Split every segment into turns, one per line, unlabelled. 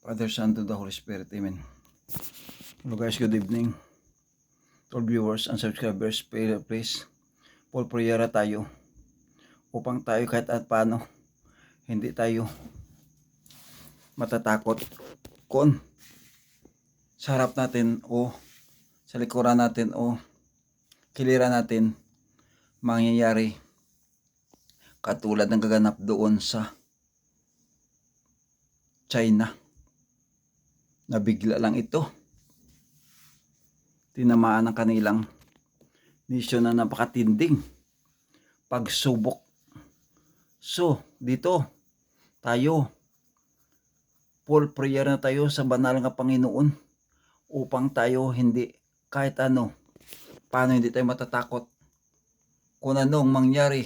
Father, Son, to the Holy Spirit. Amen. Hello guys, good evening. To all viewers and subscribers, please, Paul prayera tayo upang tayo kahit at paano hindi tayo matatakot kung sa harap natin o sa likuran natin o kiliran natin mangyayari katulad ng kaganap doon sa China. Nabigla lang ito. Tinamaan ng kanilang misyon na napakatinding pagsubok. So, dito tayo full prayer na tayo sa banal nga Panginoon upang tayo hindi kahit ano paano hindi tayo matatakot kung anong mangyari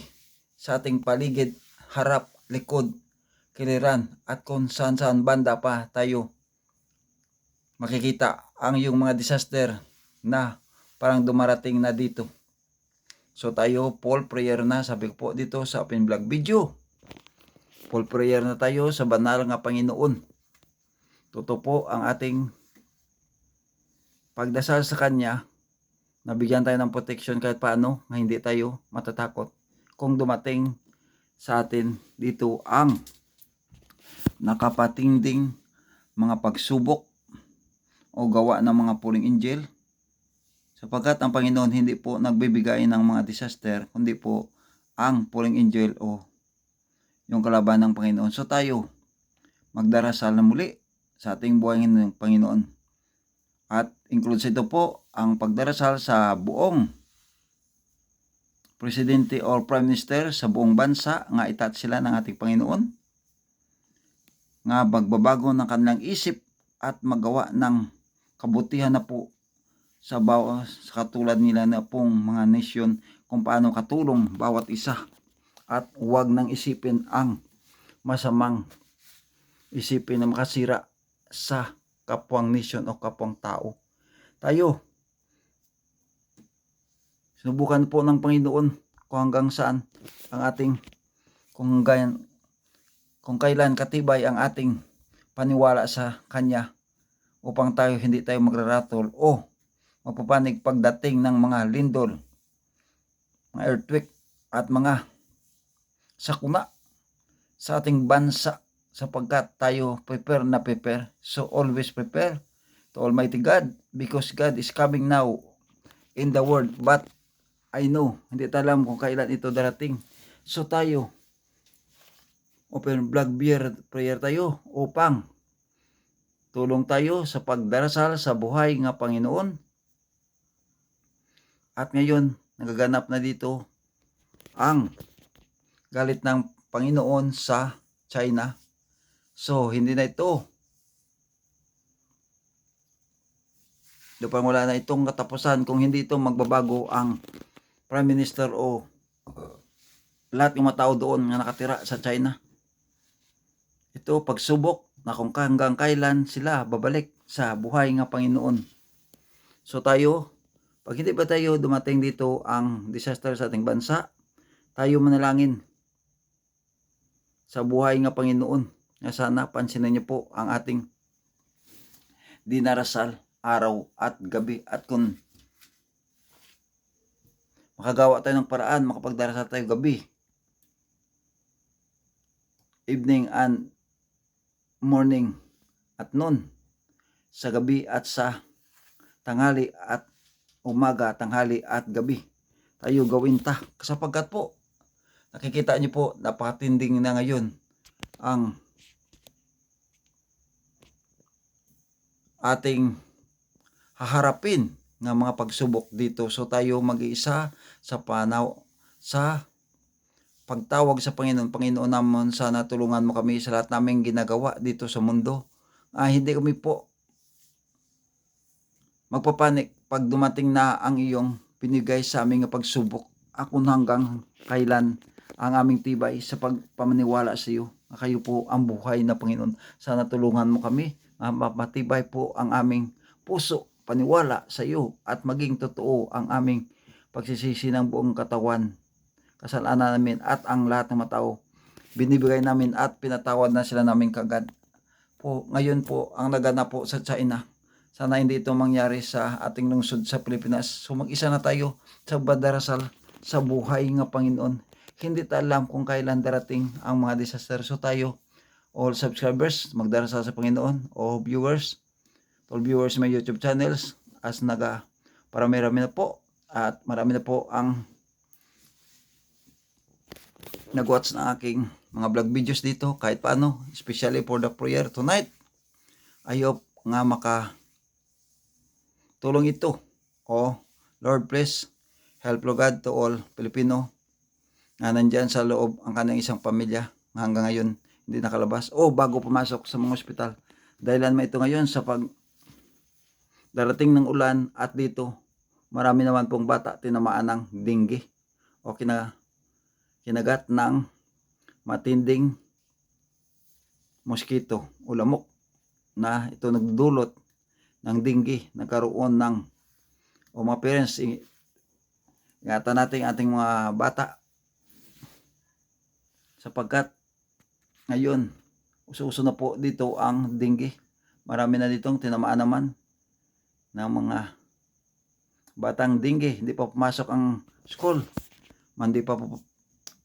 sa ating paligid, harap, likod, kiliran at kung saan saan banda pa tayo makikita ang yung mga disaster na parang dumarating na dito. So tayo full prayer na sabi ko po dito sa open vlog video. Full prayer na tayo sa banal nga Panginoon. Totoo po ang ating pagdasal sa Kanya. Nabigyan tayo ng protection kahit paano na hindi tayo matatakot kung dumating sa atin dito ang nakapatingding mga pagsubok o gawa ng mga puling angel sapagkat ang Panginoon hindi po nagbibigay ng mga disaster kundi po ang puling angel o yung kalaban ng Panginoon. So tayo magdarasal na muli sa ating buhay ng Panginoon. At includes ito po ang pagdarasal sa buong presidente or prime minister sa buong bansa nga itat sila ng ating Panginoon nga magbabago ng kanilang isip at magawa ng kabutihan na po sa bawat sa katulad nila na pong mga nation kung paano katulong bawat isa at huwag nang isipin ang masamang isipin na makasira sa kapwang nation o kapwang tao. Tayo, sinubukan po ng Panginoon kung hanggang saan ang ating kung hanggang kung kailan katibay ang ating paniwala sa Kanya upang tayo hindi tayo magraratol o mapapanig pagdating ng mga lindol, mga earthquake at mga sakuna sa ating bansa sapagkat tayo prepare na prepare. So always prepare to Almighty God because God is coming now in the world but I know, hindi tayo alam kung kailan ito darating. So tayo, open vlog beer prayer tayo upang tulong tayo sa pagdarasal sa buhay nga Panginoon. At ngayon, nagaganap na dito ang galit ng Panginoon sa China. So, hindi na ito. Pa wala na itong katapusan kung hindi ito magbabago ang Prime Minister o lahat ng mga tao doon nga nakatira sa China. Ito pagsubok na kung hanggang kailan sila babalik sa buhay nga Panginoon. So tayo, pag hindi ba tayo dumating dito ang disaster sa ating bansa, tayo manalangin sa buhay nga Panginoon. Nga sana pansinin niyo po ang ating dinarasal araw at gabi at kung makagawa tayo ng paraan, makapagdarasal tayo gabi, evening and morning at noon, sa gabi at sa tanghali at umaga, tanghali at gabi. Tayo gawin ta. Sapagkat po, nakikita niyo po, napakatinding na ngayon ang ating haharapin ng mga pagsubok dito. So tayo mag-iisa sa panaw sa pagtawag sa Panginoon. Panginoon naman sana tulungan mo kami sa lahat naming ginagawa dito sa mundo. Ah, hindi kami po magpapanik pag dumating na ang iyong pinigay sa aming pagsubok. Ako hanggang kailan ang aming tibay sa pagpamaniwala sa iyo. Kayo po ang buhay na Panginoon. Sana tulungan mo kami. Uh, matibay po ang aming puso, paniwala sa iyo at maging totoo ang aming pagsisisi ng buong katawan kasalanan namin at ang lahat ng mga tao binibigay namin at pinatawad na sila namin kagad po ngayon po ang naganap po sa China. Sana hindi ito mangyari sa ating lungsod sa Pilipinas. So mag-isa na tayo sa badarasal sa buhay nga Panginoon. Hindi ta alam kung kailan darating ang mga disaster. So tayo, all subscribers, magdarasal sa Panginoon, o viewers, all viewers may YouTube channels, as naga, parami-rami na po, at marami na po ang nag-watch ng aking mga vlog videos dito kahit paano, especially for the prayer tonight. I hope nga maka tulong ito. O Lord please help Lord God to all Filipino na nandyan sa loob ang kanyang isang pamilya hanggang ngayon hindi nakalabas o bago pumasok sa mga ospital. Dahilan man ito ngayon sa pag darating ng ulan at dito marami naman pong bata tinamaan ng dengue o kina, kinagat ng matinding mosquito o lamok na ito nagdulot ng dengue nagkaroon ng o mga parents ingatan natin ating mga bata. Sapagkat ngayon uso-uso na po dito ang dengue marami na ditong tinamaan naman ng mga batang dengue hindi pa pumasok ang school. Hindi pa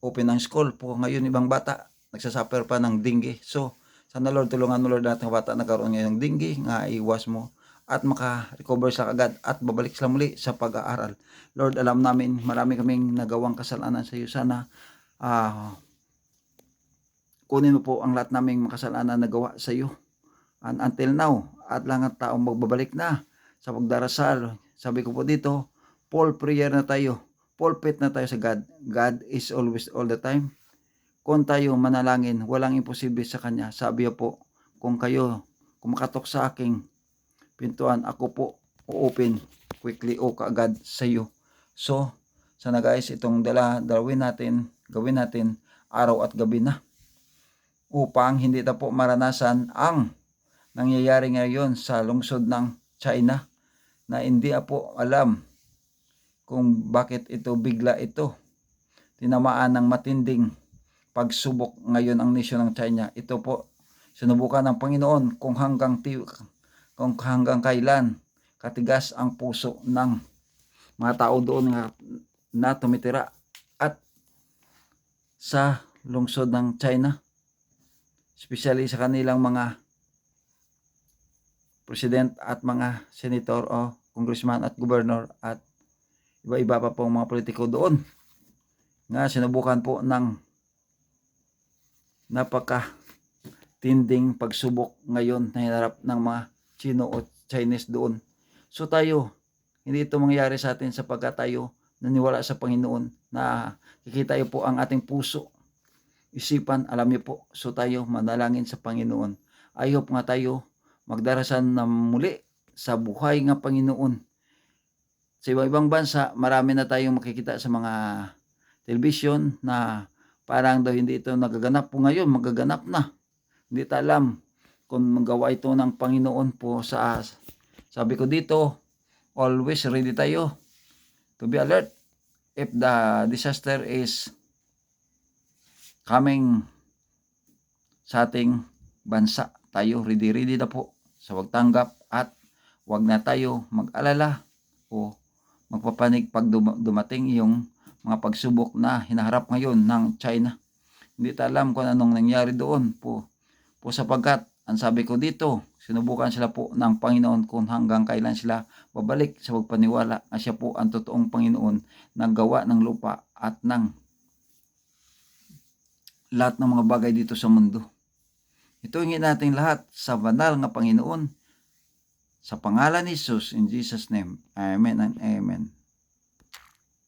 open ang school po ngayon ibang bata nagsasuffer pa ng dengue so sana Lord tulungan mo Lord natin mga bata nagkaroon ngayon ng dengue nga iwas mo at maka-recover sila agad at babalik sila muli sa pag-aaral. Lord, alam namin marami kaming nagawang kasalanan sa iyo. Sana ah, kunin mo po ang lahat naming makasalanan na nagawa sa iyo. And until now, at lang ang taong magbabalik na sa pagdarasal. Sabi ko po dito, Paul prayer na tayo. Pulpit na tayo sa God. God is always all the time. Kung tayo manalangin, walang imposible sa Kanya. Sabi po, kung kayo kumakatok sa aking pintuan, ako po open quickly o kaagad sa iyo. So, sana guys, itong dala, dalawin natin, gawin natin araw at gabi na upang hindi na po maranasan ang nangyayari ngayon sa lungsod ng China na hindi po alam kung bakit ito bigla ito tinamaan ng matinding pagsubok ngayon ang nisyon ng China. Ito po sinubukan ng Panginoon kung hanggang kung hanggang kailan katigas ang puso ng mga tao doon nga na tumitira at sa lungsod ng China especially sa kanilang mga president at mga senator o congressman at governor at iba-iba pa pong mga politiko doon nga sinubukan po ng napaka tinding pagsubok ngayon na hinarap ng mga Chino o Chinese doon. So tayo, hindi ito mangyayari sa atin sapagkat tayo naniwala sa Panginoon na kikita po ang ating puso, isipan, alam niyo po. So tayo manalangin sa Panginoon. I hope nga tayo magdarasan na muli sa buhay nga Panginoon. Sa ibang bansa, marami na tayong makikita sa mga television na parang daw hindi ito nagaganap po ngayon, magaganap na. Hindi ta alam kung magawa ito ng Panginoon po sa sabi ko dito, always ready tayo to be alert if the disaster is coming sa ating bansa. Tayo ready ready na po sa wagtanggap at wag na tayo mag-alala o magpapanig pag dum- dumating yung mga pagsubok na hinaharap ngayon ng China. Hindi ta alam kung anong nangyari doon po po sapagkat ang sabi ko dito, sinubukan sila po ng Panginoon kung hanggang kailan sila babalik sa pagpaniwala na siya po ang totoong Panginoon na gawa ng lupa at ng lahat ng mga bagay dito sa mundo. Ito hingin natin lahat sa banal nga Panginoon sa pangalan ni Jesus in Jesus name. Amen and amen.